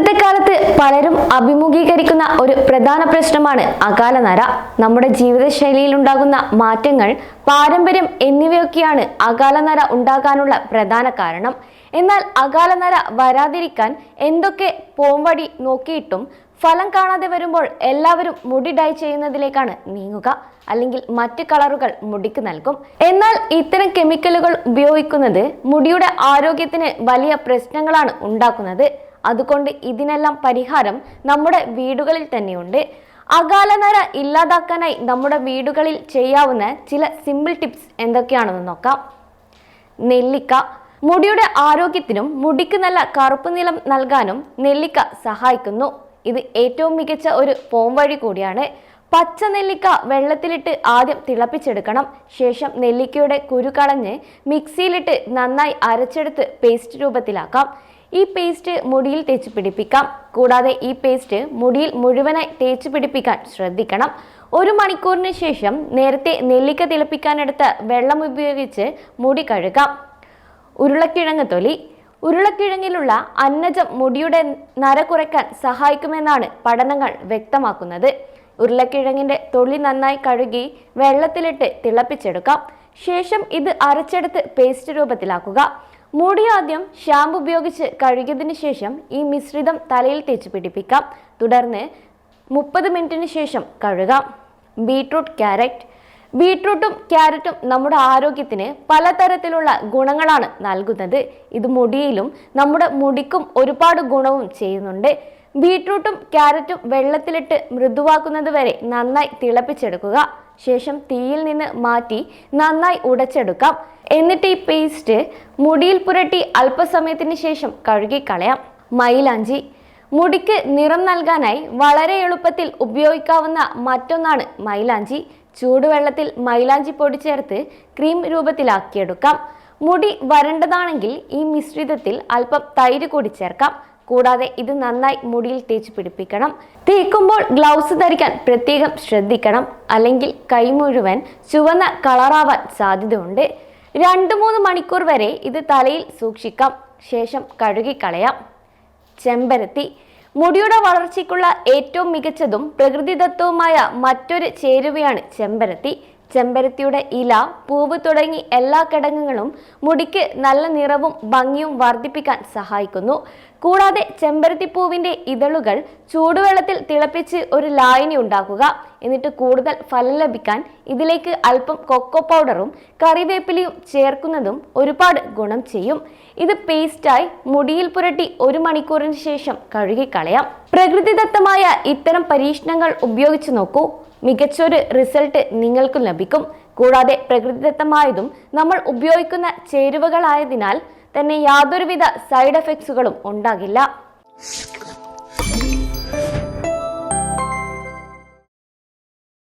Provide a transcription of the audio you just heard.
ഇന്നത്തെ കാലത്ത് പലരും അഭിമുഖീകരിക്കുന്ന ഒരു പ്രധാന പ്രശ്നമാണ് അകാലനര നമ്മുടെ ജീവിതശൈലിയിൽ ഉണ്ടാകുന്ന മാറ്റങ്ങൾ പാരമ്പര്യം എന്നിവയൊക്കെയാണ് അകാലനര ഉണ്ടാകാനുള്ള പ്രധാന കാരണം. എന്നാൽ അകാലനര വരാതിരിക്കാൻ എന്തൊക്കെ പോംവടി നോക്കിയിട്ടും ഫലം കാണാതെ വരുമ്പോൾ എല്ലാവരും മുടി ഡൈ ചെയ്യുന്നതിലേക്കാണ് നീങ്ങുക. അല്ലെങ്കിൽ മറ്റ് കളറുകൾ മുടിക്ക് നൽകും. എന്നാൽ ഇത്തരം കെമിക്കലുകൾ ഉപയോഗിക്കുന്നത് മുടിയുടെ ആരോഗ്യത്തിന് വലിയ പ്രശ്നങ്ങളാണ് ഉണ്ടാക്കുന്നത്. അതുകൊണ്ട് ഇതിനെല്ലാം പരിഹാരം നമ്മുടെ വീടുകളിൽ തന്നെയുണ്ട്. അകാലനര ഇല്ലാതാക്കാനായി നമ്മുടെ വീടുകളിൽ ചെയ്യാവുന്ന ചില സിമ്പിൾ ടിപ്സ് എന്തൊക്കെയാണെന്ന് നോക്കാം. നെല്ലിക്ക മുടിയുടെ ആരോഗ്യത്തിനും മുടിക്ക് നല്ല കറുപ്പ് നിലം നൽകാനും നെല്ലിക്ക സഹായിക്കുന്നു. ഇത് ഏറ്റവും മികച്ച ഒരു പോംവഴി കൂടിയാണ്. പച്ച നെല്ലിക്ക വെള്ളത്തിലിട്ട് ആദ്യം തിളപ്പിച്ചെടുക്കണം. ശേഷം നെല്ലിക്കയുടെ കുരു കളഞ്ഞ് മിക്സിയിലിട്ട് നന്നായി അരച്ചെടുത്ത് പേസ്റ്റ് രൂപത്തിലാക്കാം. ഈ പേസ്റ്റ് മുടിയിൽ തേച്ച് പിടിപ്പിക്കാം. കൂടാതെ ഈ പേസ്റ്റ് മുടിയിൽ മുഴുവനായി തേച്ച് പിടിപ്പിക്കാൻ ശ്രദ്ധിക്കണം. ഒരു മണിക്കൂറിന് ശേഷം നേരത്തെ നെല്ലിക്ക തിളപ്പിക്കാനെടുത്ത വെള്ളം ഉപയോഗിച്ച് മുടി കഴുകാം. ഉരുളക്കിഴങ്ങ് തൊലി. ഉരുളക്കിഴങ്ങിലുള്ള അന്നജം മുടിയുടെ നര കുറയ്ക്കാൻ സഹായിക്കുമെന്നാണ് പഠനങ്ങൾ വ്യക്തമാക്കുന്നത്. ഉരുളക്കിഴങ്ങിന്റെ തൊലി നന്നായി കഴുകി വെള്ളത്തിലിട്ട് തിളപ്പിച്ചെടുക്കാം. ശേഷം ഇത് അരച്ചെടുത്ത് പേസ്റ്റ് രൂപത്തിലാക്കുക. മുടി ആദ്യം ഷാമ്പു ഉപയോഗിച്ച് കഴുകിയതിന് ശേഷം ഈ മിശ്രിതം തലയിൽ തേച്ച് പിടിപ്പിക്കാം. തുടർന്ന് മുപ്പത് മിനിറ്റിന് ശേഷം കഴുകാം. Beetroot carrot. ബീട്രൂട്ടും ക്യാരറ്റും നമ്മുടെ ആരോഗ്യത്തിന് പലതരത്തിലുള്ള ഗുണങ്ങളാണ് നൽകുന്നത്. ഇത് മുടിയിലും നമ്മുടെ മുടിക്കും ഒരുപാട് ഗുണവും ചെയ്യുന്നുണ്ട്. ബീട്രൂട്ടും ക്യാരറ്റും വെള്ളത്തിലിട്ട് മൃദുവാക്കുന്നത് വരെ നന്നായി തിളപ്പിച്ചെടുക്കുക. ശേഷം തീയിൽ നിന്ന് മാറ്റി നന്നായി ഉടച്ചെടുക്കാം. എന്നിട്ട് ഈ പേസ്റ്റ് മുടിയിൽ പുരട്ടി അല്പസമയത്തിന് ശേഷം കഴുകിക്കളയാം. മൈലാഞ്ചി. മുടിക്ക് നിറം നൽകാനായി വളരെ എളുപ്പത്തിൽ ഉപയോഗിക്കാവുന്ന മറ്റൊന്നാണ് മൈലാഞ്ചി. ചൂടുവെള്ളത്തിൽ മൈലാഞ്ചി പൊടി ചേർത്ത് ക്രീം രൂപത്തിലാക്കിയെടുക്കാം. മുടി വരണ്ടതാണെങ്കിൽ ഈ മിശ്രിതത്തിൽ അല്പം തൈര് കൂടി ചേർക്കാം. കൂടാതെ ഇത് നന്നായി മുടിയിൽ തേച്ച് പിടിപ്പിക്കണം. തേക്കുമ്പോൾ ഗ്ലൗസ് ധരിക്കാൻ പ്രത്യേകം ശ്രദ്ധിക്കണം. അല്ലെങ്കിൽ കൈ മുഴുവൻ ചുവന്ന കളറാവാൻ സാധ്യതയുണ്ട്. രണ്ട് മൂന്ന് മണിക്കൂർ വരെ ഇത് തലയിൽ സൂക്ഷിക്കാം. ശേഷം കഴുകിക്കളയാം ചെമ്പരത്തി. മുടിയുടെ വളർച്ചയ്ക്കുള്ള ഏറ്റവും മികച്ചതും പ്രകൃതിദത്തവുമായ മറ്റൊരു ചേരുവയാണ് ചെമ്പരത്തി. ചെമ്പരത്തിയുടെ ഇല പൂവ് തുടങ്ങി എല്ലാ ഘടകങ്ങളും മുടിക്ക് നല്ല നിറവും ഭംഗിയും വർദ്ധിപ്പിക്കാൻ സഹായിക്കുന്നു. കൂടാതെ ചെമ്പരത്തി പൂവിന്റെ ഇതളുകൾ ചൂടുവെള്ളത്തിൽ തിളപ്പിച്ച് ഒരു ലായനി ഉണ്ടാക്കുക. എന്നിട്ട് കൂടുതൽ ഫലം ലഭിക്കാൻ ഇതിലേക്ക് അല്പം കൊക്കോ പൗഡറും കറിവേപ്പിലയും ചേർക്കുന്നതും ഒരുപാട് ഗുണം ചെയ്യും. ഇത് പേസ്റ്റായി മുടിയിൽ പുരട്ടി ഒരു മണിക്കൂറിന് ശേഷം കഴുകിക്കളയാം. പ്രകൃതിദത്തമായ ഇത്തരം പരീക്ഷണങ്ങൾ ഉപയോഗിച്ച് നോക്കൂ. മികച്ചൊരു റിസൾട്ട് നിങ്ങൾക്കും ലഭിക്കും. കൂടാതെ പ്രകൃതിദത്തമായതും നമ്മൾ ഉപയോഗിക്കുന്ന ചേരുവകളായതിനാൽ തന്നെ യാതൊരുവിധ സൈഡ് എഫക്ട്സുകളും ഉണ്ടാകില്ല.